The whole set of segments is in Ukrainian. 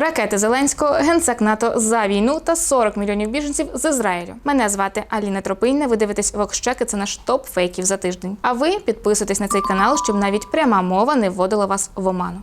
Ракети Зеленського, генсек НАТО за війну та 40 мільйонів біженців з Ізраїлю. Мене звати Аліна Тропинна. Ви дивитесь Вокщеки. Це наш топ фейків за тиждень. А ви підписуйтесь на цей канал, щоб навіть пряма мова не вводила вас в оману.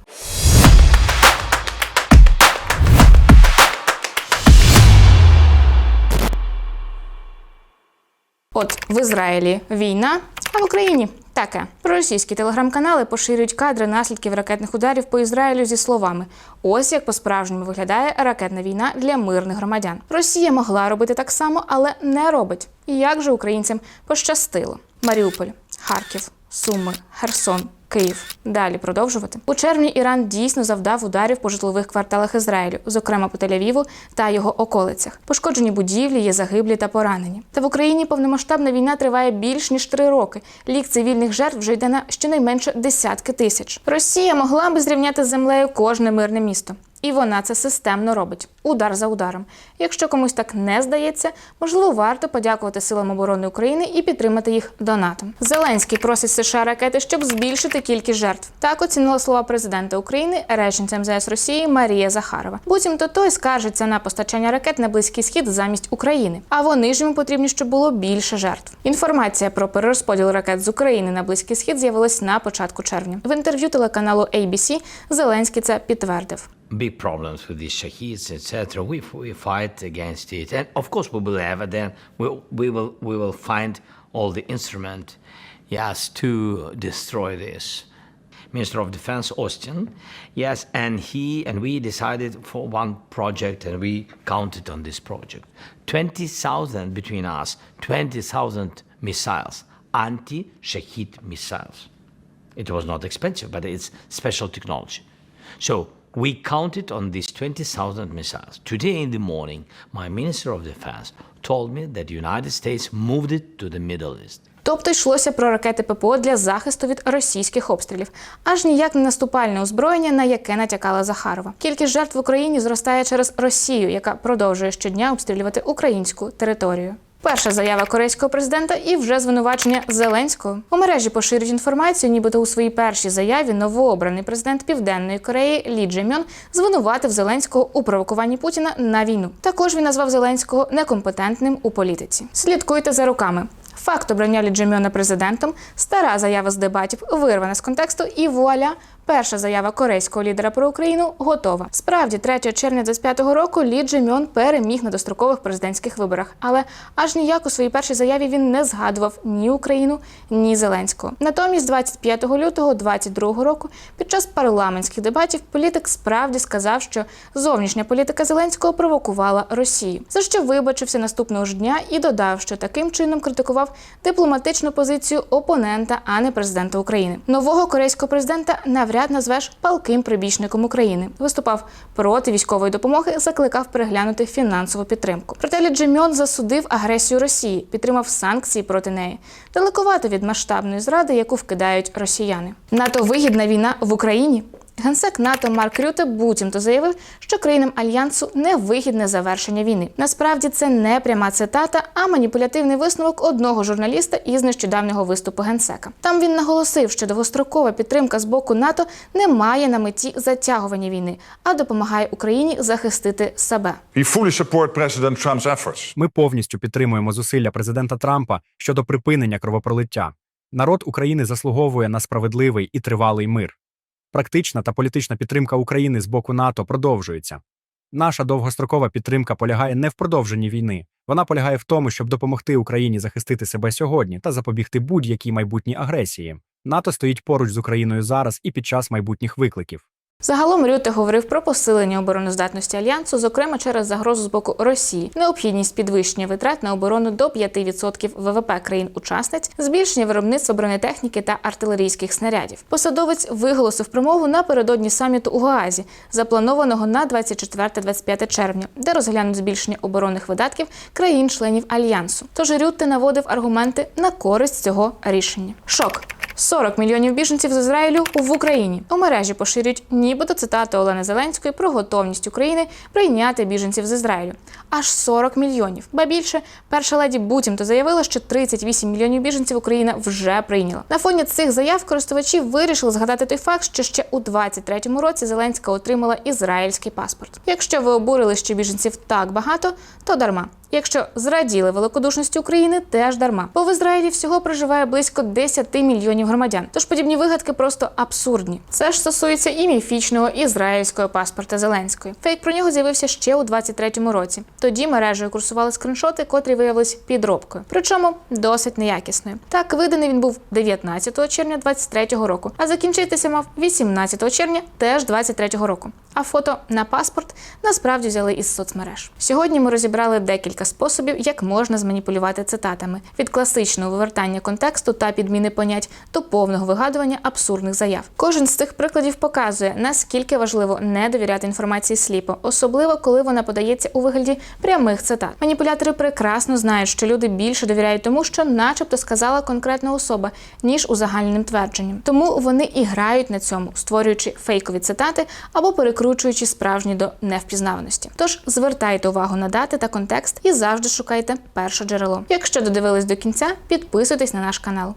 От в Ізраїлі війна, а в Україні таке. Проросійські телеграм-канали поширюють кадри наслідків ракетних ударів по Ізраїлю зі словами: ось як по-справжньому виглядає ракетна війна для мирних громадян. Росія могла робити так само, але не робить. І як же українцям пощастило? Маріуполь, Харків, Суми, Херсон. Київ. Далі продовжувати. У червні Іран дійсно завдав ударів по житлових кварталах Ізраїлю, зокрема по Тель-Авіву та його околицях. Пошкоджені будівлі, є загиблі та поранені. Та в Україні повномасштабна війна триває більш ніж три роки. Лік цивільних жертв вже йде на щонайменше десятки тисяч. Росія могла би зрівняти з землею кожне мирне місто. І вона це системно робить удар за ударом. Якщо комусь так не здається, можливо, варто подякувати силам оборони України і підтримати їх донатом. Зеленський просить США ракети, щоб збільшити кількість жертв. Так оцінила слова президента України, речниця МЗС Росії Марія Захарова. Буцімто той скаржиться на постачання ракет на близький схід замість України. А вони ж йому потрібні, щоб було більше жертв. Інформація про перерозподіл ракет з України на близький схід з'явилась на початку червня. В інтерв'ю телеканалу ABC Зеленський це підтвердив. Big problems with these shaheeds, etc. We, we fight against it, and of course we will have. Then we, we will we will find all the instrument, yes, to destroy this. Minister of Defense Austin, yes, and he and we decided for one project, and we counted on this project. Twenty thousand between us, twenty thousand missiles, anti-Shaheed missiles. It was not expensive, but it's special technology. So we counted on these 20,000 missiles. Today in the morning, my Minister of Defense told me that the United States moved it to the Middle East. Тобто йшлося про ракети ППО для захисту від російських обстрілів, аж ніяк не наступальне озброєння, на яке натякала Захарова. Кількість жертв в Україні зростає через Росію, яка продовжує щодня обстрілювати українську територію. Перша заява корейського президента і вже звинувачення Зеленського у мережі поширюють інформацію, нібито у своїй першій заяві новообраний президент Південної Кореї Лі Джемьон звинуватив Зеленського у провокуванні Путіна на війну. Також він назвав Зеленського некомпетентним у політиці. Слідкуйте за руками. Факт обрання Лі Джемьона президентом, стара заява з дебатів вирвана з контексту, і вуаля. Перша заява корейського лідера про Україну готова. Справді, 3 червня 25-го року Лі Джемьон переміг на дострокових президентських виборах, але аж ніяк у своїй першій заяві він не згадував ні Україну, ні Зеленського. Натомість, 25 лютого 22-го року, під час парламентських дебатів, політик справді сказав, що зовнішня політика Зеленського провокувала Росію, за що вибачився наступного ж дня і додав, що таким чином критикував дипломатичну позицію опонента, а не президента України. Нового корейського президента навряд назвеш палким прибічником України. Виступав проти військової допомоги, закликав переглянути фінансову підтримку. Проте Лі засудив агресію Росії, підтримав санкції проти неї, далекувато від масштабної зради, яку вкидають росіяни. НАТО вигідна війна в Україні. Генсек НАТО Марк Рюте буцімто заявив, що країнам альянсу не вигідне завершення війни. Насправді це не пряма цитата, а маніпулятивний висновок одного журналіста із нещодавнього виступу генсека. Там він наголосив, що довгострокова підтримка з боку НАТО не має на меті затягування війни, а допомагає Україні захистити себе. We fully support President Trump's efforts. Ми повністю підтримуємо зусилля президента Трампа щодо припинення кровопролиття. Народ України заслуговує на справедливий і тривалий мир. Практична та політична підтримка України з боку НАТО продовжується. Наша довгострокова підтримка полягає не в продовженні війни, вона полягає в тому, щоб допомогти Україні захистити себе сьогодні та запобігти будь-якій майбутній агресії. НАТО стоїть поруч з Україною зараз і під час майбутніх викликів. Загалом Рюте говорив про посилення обороноздатності альянсу, зокрема через загрозу з боку Росії, необхідність підвищення витрат на оборону до 5% ВВП країн-учасниць, збільшення виробництва бронетехніки та артилерійських снарядів. Посадовець виголосив промову напередодні саміту у Гаазі, запланованого на 24-25 червня, де розглянуть збільшення оборонних видатків країн-членів альянсу. Тож Рюте наводив аргументи на користь цього рішення. Шок. 40 мільйонів біженців з Ізраїлю в Україні. У мережі поширюють нібито цитати Олени Зеленської про готовність України прийняти біженців з Ізраїлю. Аж 40 мільйонів. Ба більше, перша леді буцімто заявила, що 38 мільйонів біженців Україна вже прийняла. На фоні цих заяв користувачі вирішили згадати той факт, що ще у 23-му році Зеленська отримала ізраїльський паспорт. Якщо ви обурили, що біженців так багато, то дарма. Якщо зраділи великодушності України, теж дарма. Бо в Ізраїлі всього проживає близько 10 мільйонів громадян. Тож подібні вигадки просто абсурдні. Це ж стосується і міфічного ізраїльського паспорта Зеленської. Фейк про нього з'явився ще у 23-му році. Тоді мережею курсували скріншоти, котрі виявились підробкою. Причому досить неякісною. Так виданий він був 19 червня 23-го року, а закінчитися мав 18 червня теж 23-го року. А фото на паспорт насправді взяли із соцмереж. Сьогодні ми розібрали декілька способів, як можна зманіпулювати цитатами від класичного вивертання контексту та підміни понять до повного вигадування абсурдних заяв. Кожен з цих прикладів показує, наскільки важливо не довіряти інформації сліпо, особливо коли вона подається у вигляді прямих цитат. Маніпулятори прекрасно знають, що люди більше довіряють тому, що, начебто, сказала конкретна особа, ніж узагальненим твердженням. Тому вони і грають на цьому, створюючи фейкові цитати або перекручуючи справжні до невпізнаваності. Тож звертайте увагу на дати та контекст і завжди шукайте перше джерело. Якщо додивились до кінця, підписуйтесь на наш канал.